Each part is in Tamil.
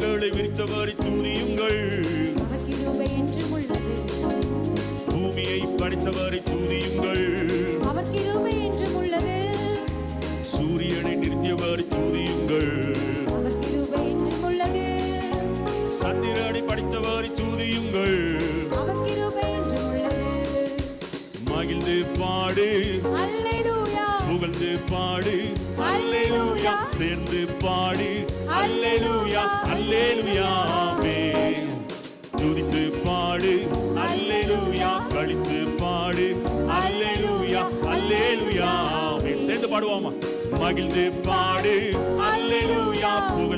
உங்களை விரித்தவரை துதியுங்கள். பூமியை படைத்தவரை துதியுங்கள். சூரியனை நிறுத்தியவரை துதியுங்கள். சந்திரனை படைத்தவரை துதியுங்கள். மகிழ்ந்து பாடு. புகழ்ந்து பாடு. அல்லேலூயா. சேர்ந்து பாடு. அல்லேலூயா. அல்லேலூயா. ஆமென். துதித்து பாடு. அல்லேலூயா. கழித்து பாடு. அல்லேலூயா. அல்லேலூயா. ஆமென். சேர்ந்து பாடுவோமா? மகிழ்ந்து பாடு. அல்லேலூயா. புகழ்ந்து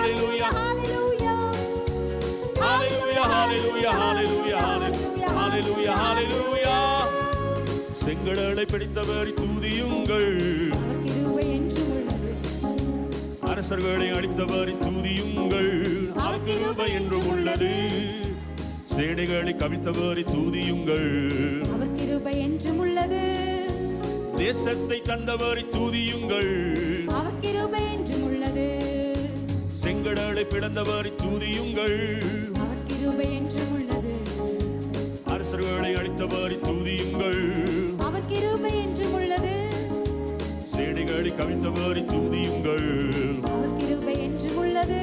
செங்கடலை பிடித்தவரை தூதியுங்கள் அரசர்களை அழித்தவரை தூதியுங்கள் கிருபை என்றும் உள்ளது. சேனைகளை கவிழ்த்தவரை தூதியுங்கள் கிருபை என்றும் உள்ளது. தேசத்தை தந்தவரை தூதியுங்கள் கிருபை என்றும் உள்ளது. செங்கடலை பிளந்தவரை தூதியுங்கள் கிருபை என்றும் உள்ளது. அரசர்களை அழித்தவரை சேனைகளை கவிழ்த்தவரை தூதியுங்கள். கிருபை என்றும் உள்ளது.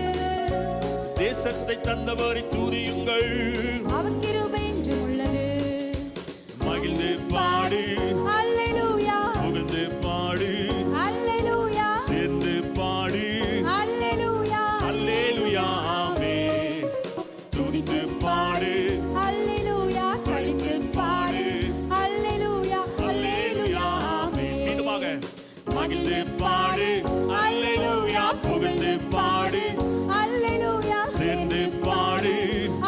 தேசத்தை தந்தவரை தூதியுங்கள். அவர் கிருபை மகிழ்ந்து பாடு. அல்லேலுயா. புகழ்ந்து பாடு. அல்லேலூயா. சேர்ந்து பாடு.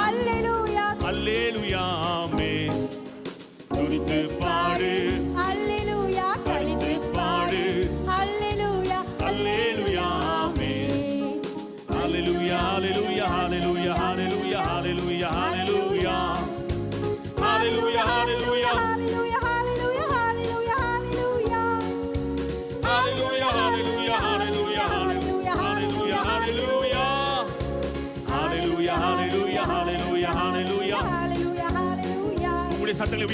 அல்லேலூயா. அல்லேலுயா. ஆமென். துதித்து பாடு. அல்லேலூயா. கழித்து பாடு. அல்லேலூயா. அல்லேலுயா. ஆமென். Hallelujah, hallelujah, hallelujah, hallelujah, hallelujah, hallelujah. esa tele